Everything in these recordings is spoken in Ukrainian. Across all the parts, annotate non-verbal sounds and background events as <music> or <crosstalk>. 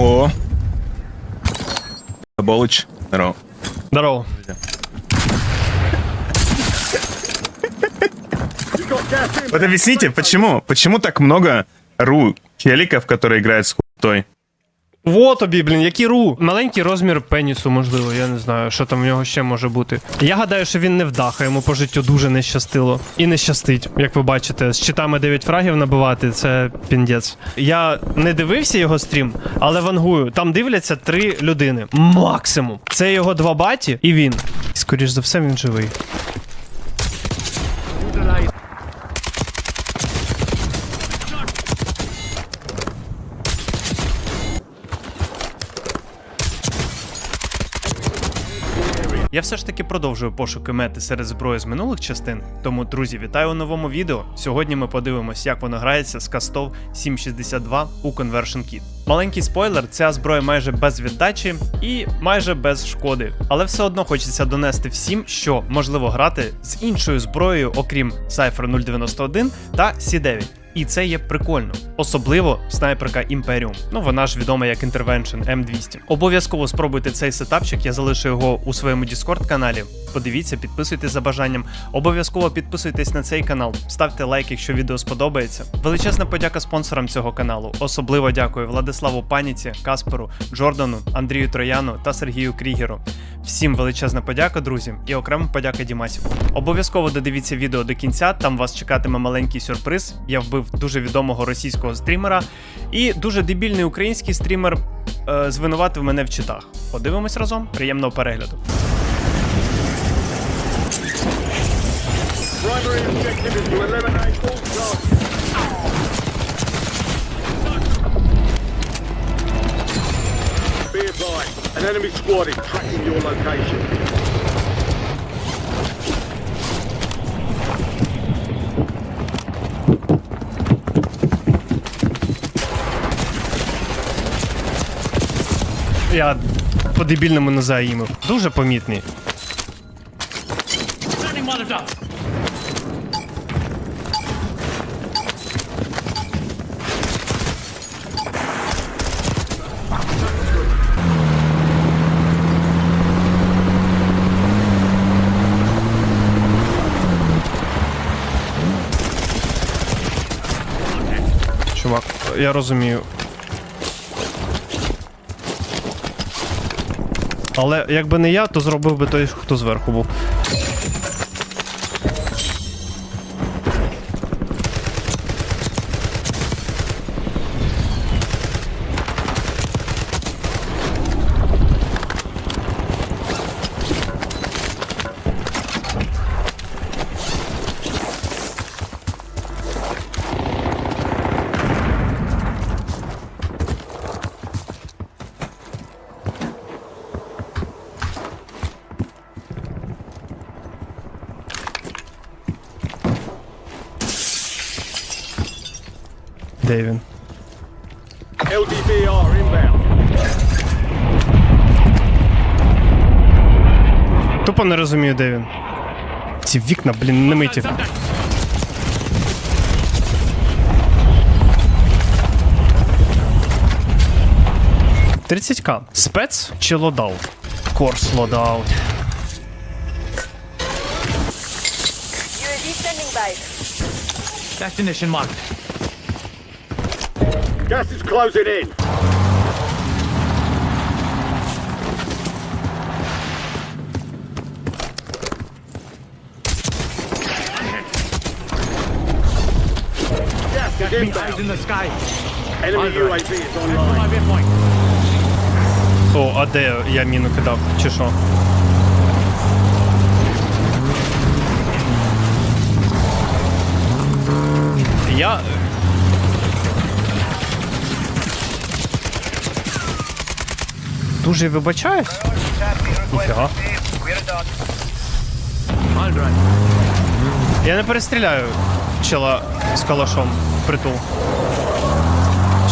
О. Болыч. Здорово. Здорово. Вот объясните, почему? Почему так много ру челиков, которые играют с хутой? Вот тобі, блін, який ру. Маленький розмір пенісу, можливо, я не знаю, що там в нього ще може бути. Я гадаю, що він не вдаха, йому по життю дуже не щастило. І не щастить, як ви бачите, з читами 9 фрагів набивати це піндець. Я не дивився його стрім, але вангую, там дивляться три людини. Максимум. Це його два баті і він. Скоріш за все, він живий. Все ж таки продовжую пошуки мети серед зброї з минулих частин. Тому, друзі, вітаю у новому відео. Сьогодні ми подивимось, як воно грається з кастов 762 у Conversion Kit. Маленький спойлер, ця зброя майже без віддачі і майже без шкоди. Але все одно хочеться донести всім, що можливо грати з іншою зброєю, окрім Cypher 091 та C9. І це є прикольно, особливо снайперка Імперіум. Ну вона ж відома як Intervention M200. Обов'язково спробуйте цей сетапчик, я залишу його у своєму Discord каналі. Подивіться, підписуйтесь за бажанням. Обов'язково підписуйтесь на цей канал, ставте лайк, якщо відео сподобається. Величезна подяка спонсорам цього каналу. Особливо дякую Владиславу Паніці, Касперу, Джордану, Андрію Трояну та Сергію Крігеру. Всім величезна подяка, друзі, і окрема подяка Дімасіку. Обов'язково додивіться відео до кінця, там вас чекатиме маленький сюрприз. Я вбив дуже відомого російського стрімера, і дуже дебільний український стрімер е, звинуватив мене в читах. Подивимось разом. Приємного перегляду. An enemy squad is tracking your location. Я по дебільному не заїмив. Дуже помітний. Чувак, я розумію. Але якби не я, то зробив би той, хто зверху був. Де він? LDBR inbound. Тупо не розумію, де він. Ці вікна, блін, не миті. «30к. Спец чи лодаут? Корс лодаут. UAV standing by. Destination marked. Gas is closing in. Gas is Enemy eyes in inbound. the sky. Enemy UAV is Head to online. my waypoint. О, а де я міну кидав? Чи що? Я. Дуже вибачаюсь. Ніфіга. Я не перестріляю чела з калашом в притул.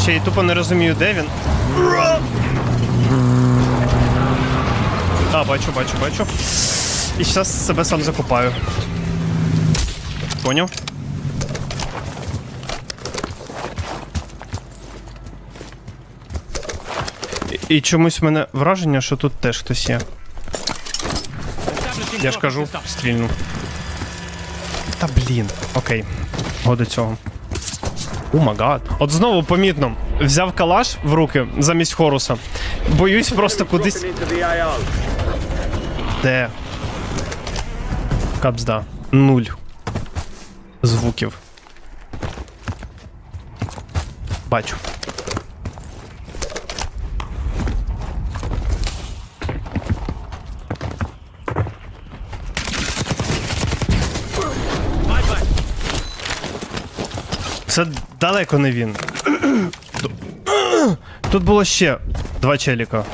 Ще й тупо не розумію, де він. А, бачу, бачу, бачу. І зараз себе сам закупаю. Поняв? І чомусь в мене враження, що тут теж хтось є. Я ж кажу, стрільну. Та блін. Окей. Го до цього. О магад. От знову помітно. Взяв калаш в руки замість Хоруса. Боюсь просто кудись. Де? Капзда. Нуль. Звуків. Бачу. Це далеко не він. Тут було ще два челіка.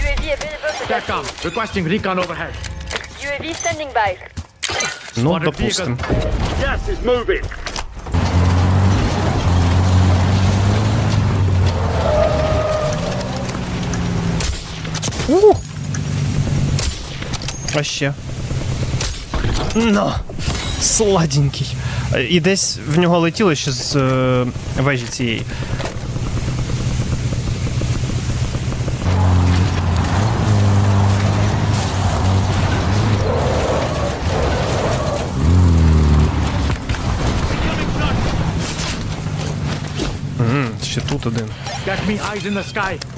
UAV available for Capcom, requesting recon overhead. UAV standing by. Ну, Spotted допустим. Gas is moving. А ще. На! Сладенький. І десь в нього летіло ще з е, вежі цієї. Ще тут один. Get me eyes in the sky.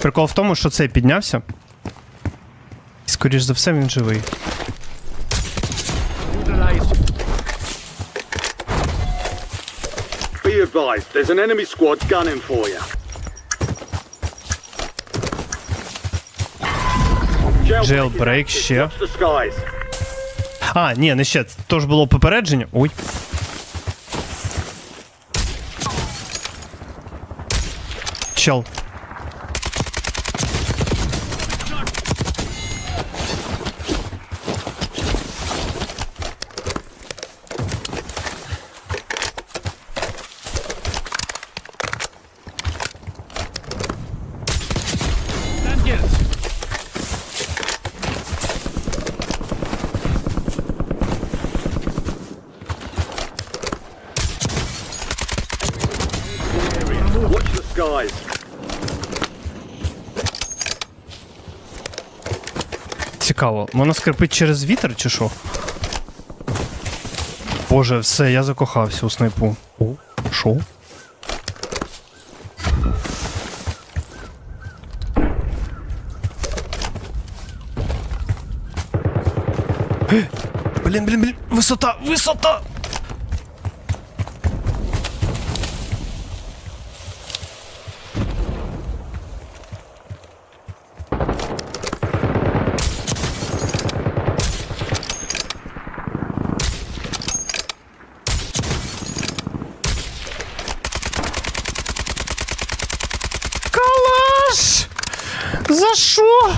Прикол в тому, що цей піднявся. І скоріш за все він живий. Be advised, there's an enemy squad gunning for you. Jailbreak ще. А, ні, не ще. То ж було попередження. Ой. Чел. Цікаво, воно скрипить через вітер чи що? Боже, все, я закохався у снайпу. О? Е, Блін, блін, блін, висота, висота! Калаш! За що?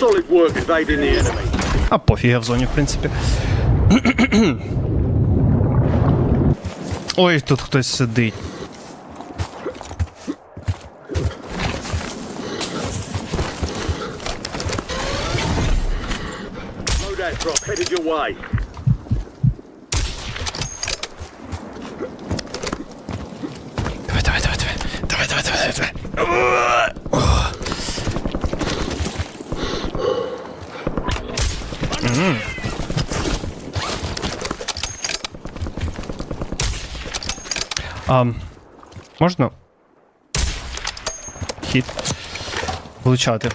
Solid work evading the enemy. А пофіг я в зоні, в принципі. <clears throat> Ой, тут хтось сидить. Your way. Давай, давай, давай, давай. Давай, давай, давай, давай. М. А, можна? Хід. Влучати.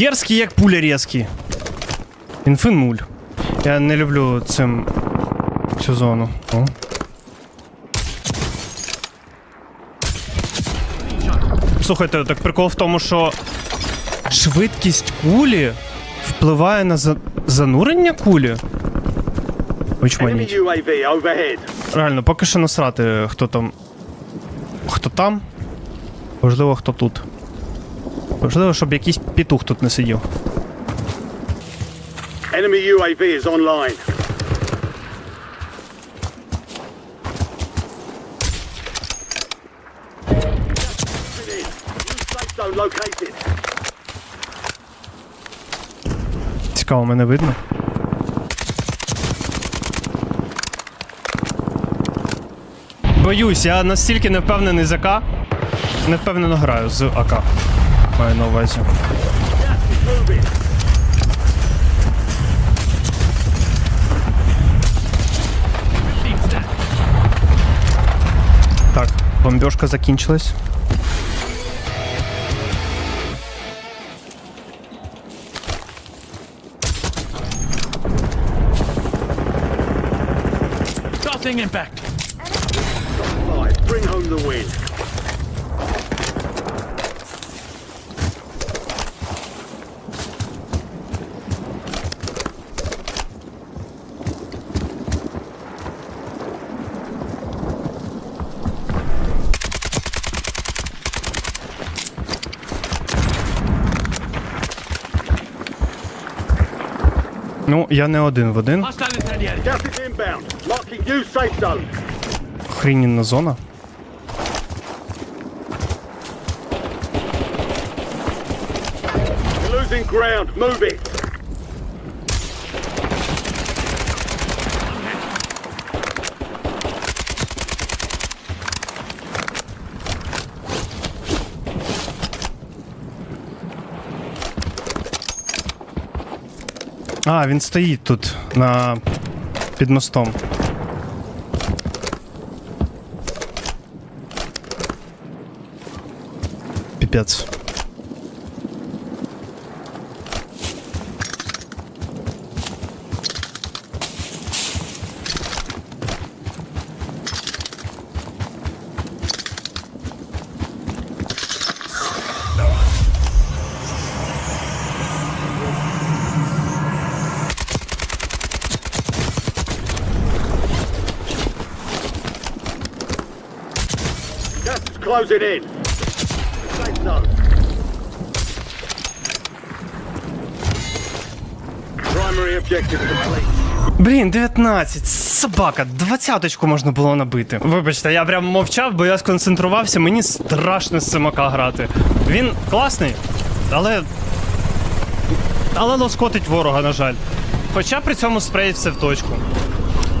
Дерзкий, як пуля різкий. Інфи нуль. Я не люблю цим цю зону. О. Слухайте, так прикол в тому, що швидкість кулі впливає на за... занурення кулі. Очманіть. Реально, поки що насрати, хто там. Хто там? Можливо, хто тут. Можливо, щоб якийсь пітух тут не сидів. Enemy UAV is online. Цікаво, мене видно. Боюсь, я настільки не впевнений з АК. Не впевнено граю з АК. Маю на увазі. Так, бомбежка закінчилась. Impact. Five. Bring home the win. Ну, я не один в один. Hostile incendiary. Gas is inbound. Marking new safe zone. Хрінінна зона. Ground. Move it. А, він стоїть тут на під мостом. Піпець. Gas is closing in. Safe zone. Primary objective complete. Блін, 19, собака, двадцяточку можна було набити. Вибачте, я прям мовчав, бо я сконцентрувався, мені страшно з цимака грати. Він класний, але. Але лоскотить ворога, на жаль. Хоча при цьому спреїть все в точку.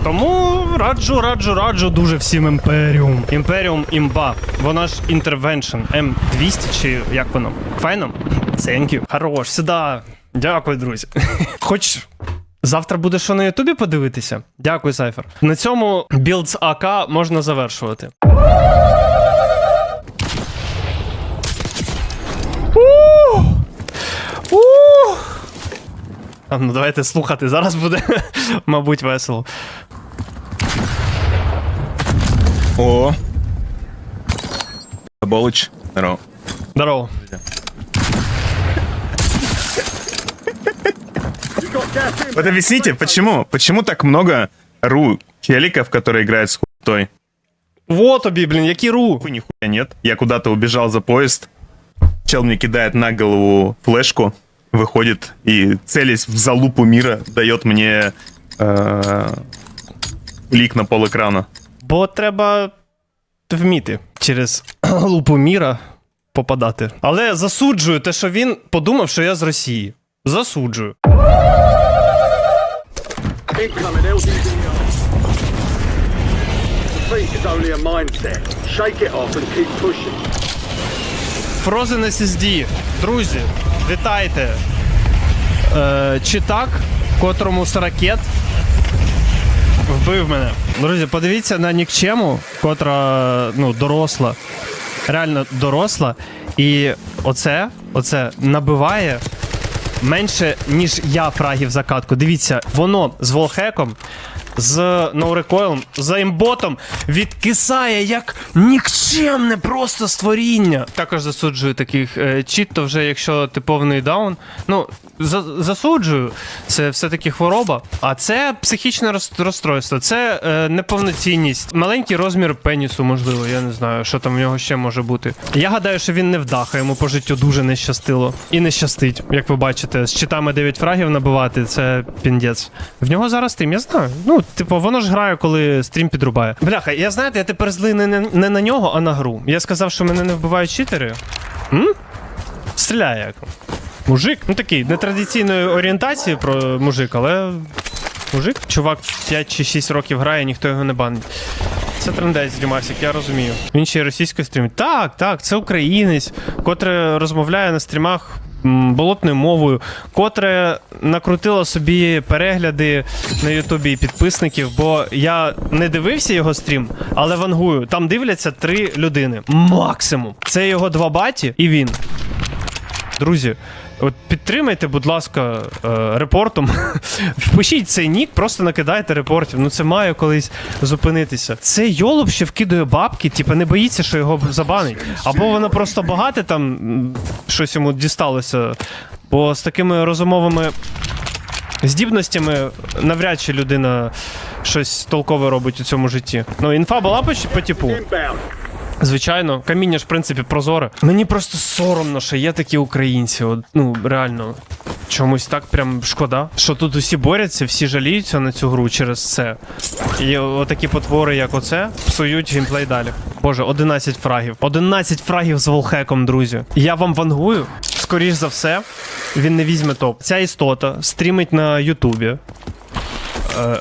Тому раджу, раджу, раджу дуже всім Імперіум. Імперіум імба. Вона ж інтервеншн М200 чи як воно? Файно? Thank you. Хорош, сюди. Дякую, друзі. <laughs> Хоч Завтра буде що на Ютубі подивитися? Дякую, Сайфер. На цьому білд з АК можна завершувати. Ну давайте слухати. Зараз буде, <laughs> мабуть, весело. О. Болыч. Здорово. Здорово. You got gas inbound. Вот объясните, почему? Почему так много ру челиков, которые играют с хутой? Вот тобі, блін, які ру. Хуй нихуя нет. Я куда-то убежал за поезд. Чел мне кидает на голову флешку, выходит и, целясь в залупу мира, дает мне э, лик на пол экрана. Бо треба вміти через <clears throat> лупу міра попадати. Але засуджую те, що він подумав, що я з Росії. Засуджую. Frozen SSD. Друзі, вітайте. Е, читак, котрому з ракет вбив мене. Друзі, подивіться на нікчему, котра ну, доросла. Реально доросла. І оце, оце набиває менше, ніж я фрагів закатку. Дивіться, воно з волхеком, з ноурекойлом, за імботом відкисає як нікчемне просто створіння. Також засуджую таких е, чіт, то вже якщо типовний даун. Ну, за, засуджую, це все-таки хвороба. А це психічне роз- розстройство, це е, неповноцінність, маленький розмір пенісу, можливо, я не знаю, що там в нього ще може бути. Я гадаю, що він не вдаха, йому по життю дуже не щастило. І не щастить, як ви бачите, з читами 9 фрагів набивати це піндець. В нього зараз стрім, я знаю. Ну, типу, воно ж грає, коли стрім підрубає. Бляха, я знаєте, я тепер злий не, на- не на нього, а на гру. Я сказав, що мене не вбивають читери. М? Стріляє як. Мужик, ну такий нетрадиційної орієнтації про мужик, але мужик, чувак 5 чи 6 років грає, ніхто його не банить. Це трендець Дімасік, я розумію. Він ще й російською стрімить. Так, так, це українець, котре розмовляє на стрімах болотною мовою, котре накрутило собі перегляди на Ютубі і підписників, бо я не дивився його стрім, але вангую. Там дивляться три людини. Максимум. Це його два баті і він. Друзі, от підтримайте, будь ласка, е, репортом. <laughs> Впишіть цей нік, просто накидайте репортів. Ну це має колись зупинитися. Це йолоп ще вкидує бабки, типа не боїться, що його забанить. Або воно просто багате там щось йому дісталося. Бо з такими розумовими здібностями навряд чи людина щось толкове робить у цьому житті. Ну, інфа була по, по типу. Звичайно, каміння ж в принципі прозоре. Мені просто соромно, що є такі українці. От, ну реально. Чомусь так прям шкода. Що тут усі борються, всі жаліються на цю гру через це. І отакі потвори, як оце, псують геймплей далі. Боже, 11 фрагів. 11 фрагів з волхеком, друзі. Я вам вангую. Скоріш за все, він не візьме топ. Ця істота стрімить на Ютубі. Е,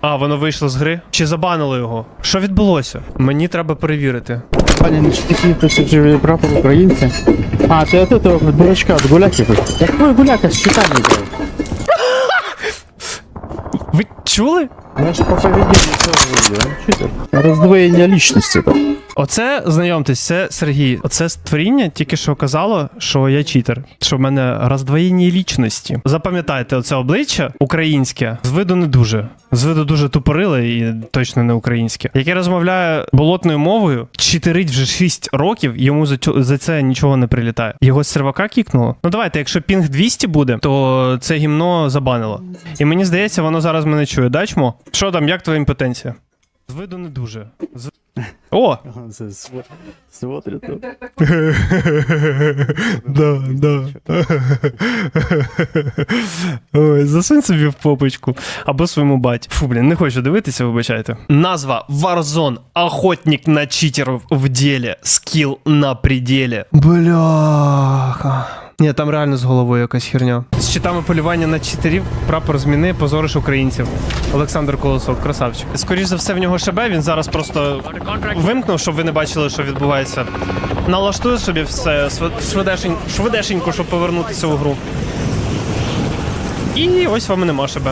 а, воно вийшло з гри? Чи забанили його? Що відбулося? Мені треба перевірити. Пані, ну что такие просиживали прапор украинцы? А, ты от этого дурачка, от гуляки хоть? Какой гуляка с щитами играет? Ви чули? Я ж по поведению тоже видел, он читер. Раздвоение личности там. Оце, знайомтесь, це Сергій. Оце створіння тільки що казало, що я читер, що в мене роздвоєння лічності. Запам'ятайте, оце обличчя українське з виду не дуже. З виду дуже тупориле і точно не українське. Яке розмовляє болотною мовою, читерить вже 6 років, йому за, цю- за це нічого не прилітає. Його з сервака кікнуло. Ну давайте, якщо пінг 200 буде, то це гімно забанило. І мені здається, воно зараз мене чує. Да, чмо? Що там, як твоя імпотенція? З виду не дуже. З... О! Он смотрит. <laughs> Да, да. <laughs> Ой, засунь собі в попочку. Або своєму баті. Фу, блін, не хочу дивитися, вибачайте. Назва Warzone. Охотник на читеров в деле. Скіл на пределе. Бляха. Ні, там реально з головою якась херня. З читами полювання на читерів, прапор зміни, позориш українців. Олександр Колосов, красавчик. Скоріше за все, в нього шебе. він зараз просто вимкнув, щоб ви не бачили, що відбувається. Налаштую собі все швидешень, швидешенько, щоб повернутися у гру. І ось вам і нема ШБ.